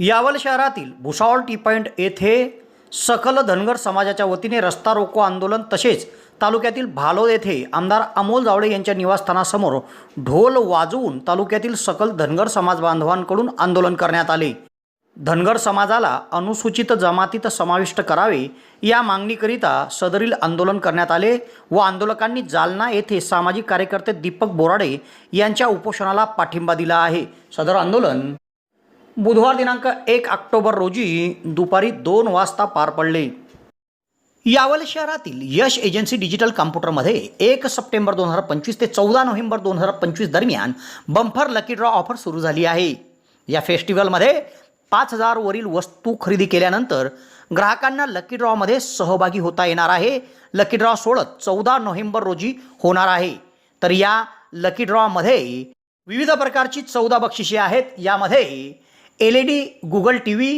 यावल शहरातील Bhusawal T point येथे सकल धनगर समाजाच्या वतीने रस्ता रोको आंदोलन तसेच तालुक्यातील भालोद येथे आमदार अमोल जावळे यांच्या निवासस्थानासमोर ढोल वाजवून तालुक्यातील सकल धनगर समाज बांधवांकडून आंदोलन करण्यात आले. धनगर समाजाला अनुसूचित जमातीत समाविष्ट करावे या मागणीकरिता सदरील आंदोलन करण्यात आले व आंदोलकांनी जालना येथे सामाजिक कार्यकर्ते दीपक बोराडे यांच्या उपोषणाला पाठिंबा दिला आहे. सदर आंदोलन बुधवार दिनांक एक ऑक्टोबर रोजी दुपारी दोन वाजता पार पडले. यावल शहरातील यश एजन्सी डिजिटल कॉम्प्युटरमध्ये एक सप्टेंबर दोन हजार पंचवीस ते चौदा नोव्हेंबर दोन हजार पंचवीस दरम्यान बंफर लकी ड्रॉ ऑफर सुरू झाली आहे. या फेस्टिवलमध्ये पाच हजारवरील वस्तू खरेदी केल्यानंतर ग्राहकांना लकी ड्रॉमध्ये सहभागी होता येणार आहे. लकी ड्रॉ सोळत चौदा नोव्हेंबर रोजी होणार आहे. तर या लकी ड्रॉमध्ये विविध प्रकारची चौदा बक्षिसे आहेत. यामध्ये L E D Google T V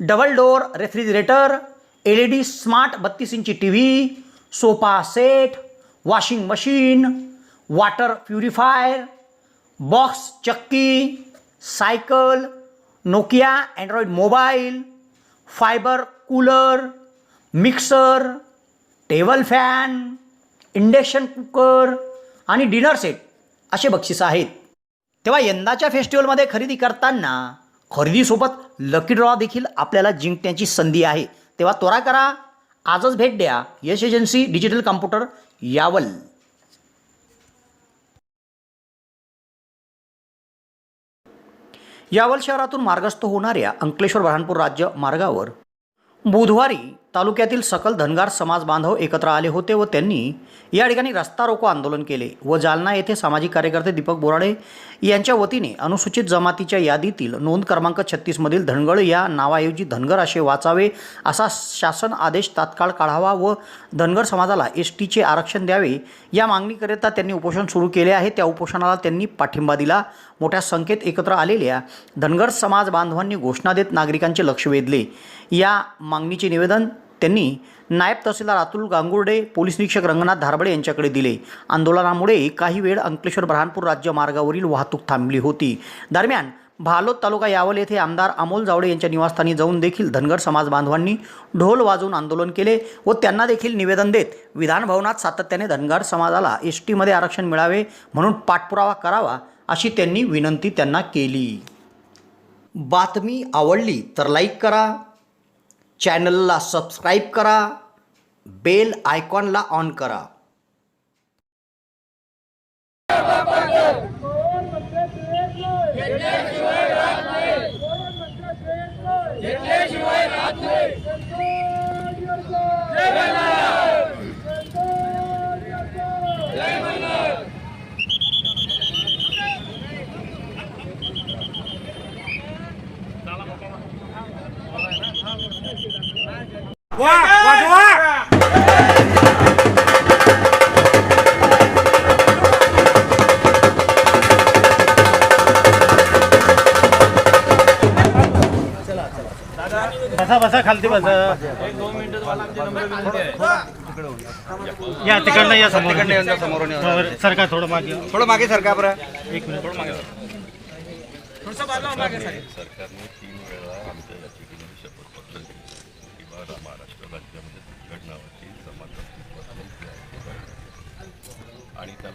double door refrigerator L E D smart बत्तीस इंची T V sofa set washing machine water purifier box चक्की cycle Nokia Android mobile fibre cooler mixer table fan induction cooker आणि dinner set असे बक्षिसं आहेत. तेव्हा यंदाच्या फेस्टिवलमध्ये खरेदी करताना खरेदीसोबत लकी ड्रॉ देखील आपल्याला जिंकण्याची संधी आहे. तेव्हा त्वरा करा. आजच भेट द्या. Yash agency digital computer Yawal. Yawal शहरातून मार्गस्थ होणाऱ्या अंकलेश्वर बऱ्हाणपूर राज्य मार्गावर बुधवारी तालुक्यातील सकल धनगार समाज बांधव एकत्र आले होते व त्यांनी या ठिकाणी रस्ता रोको आंदोलन केले व जालना येथे सामाजिक कार्यकर्ते दीपक बोराडे यांच्या वतीने अनुसूचित जमातीच्या यादीतील नोंद क्रमांक छत्तीसमधील धनगड या नावाऐवजी धनगर असे वाचावे असा शासन आदेश तात्काळ काढावा व धनगर समाजाला एस टीचे आरक्षण द्यावे या मागणीकरिता त्यांनी उपोषण सुरू केले आहे. त्या उपोषणाला त्यांनी पाठिंबा दिला. मोठ्या संख्येत एकत्र आलेल्या धनगर समाज बांधवांनी घोषणा देत नागरिकांचे लक्ष वेधले. या मागणीचे निवेदन त्यांनी नायब तहसीलदार अतुल गांगुर्डे पोलीस निरीक्षक रंगनाथ धारबडे यांच्याकडे दिले. आंदोलनामुळे काही वेळ अंकलेश्वर बऱ्हाणपूर राज्य मार्गावरील वाहतूक थांबली होती. दरम्यान भालोद तालुका यावल येथे आमदार अमोल जावडे यांच्या निवासस्थानी जाऊन देखील धनगर समाज बांधवांनी ढोल वाजवून आंदोलन केले व त्यांना देखील निवेदन देत विधानभवनात सातत्याने धनगर समाजाला एस टीमध्ये आरक्षण मिळावे म्हणून पाठपुरावा करावा अशी त्यांनी विनंती त्यांना केली. बातमी आवडली तर लाईक करा चॅनलला सबस्क्राईब करा बेल आयकॉनला ऑन करा. बसा बसा खालती बसा. या तिकडनं या समोर तिकडनं येऊन जा समोरून येऊन. जा. समोर सरका थोडं मागे. थोडं मागे सरका बरं. एक मिनिट. थोडं मागे. सरकारने तीन वेळा आमच्या शपथपत्र दिले.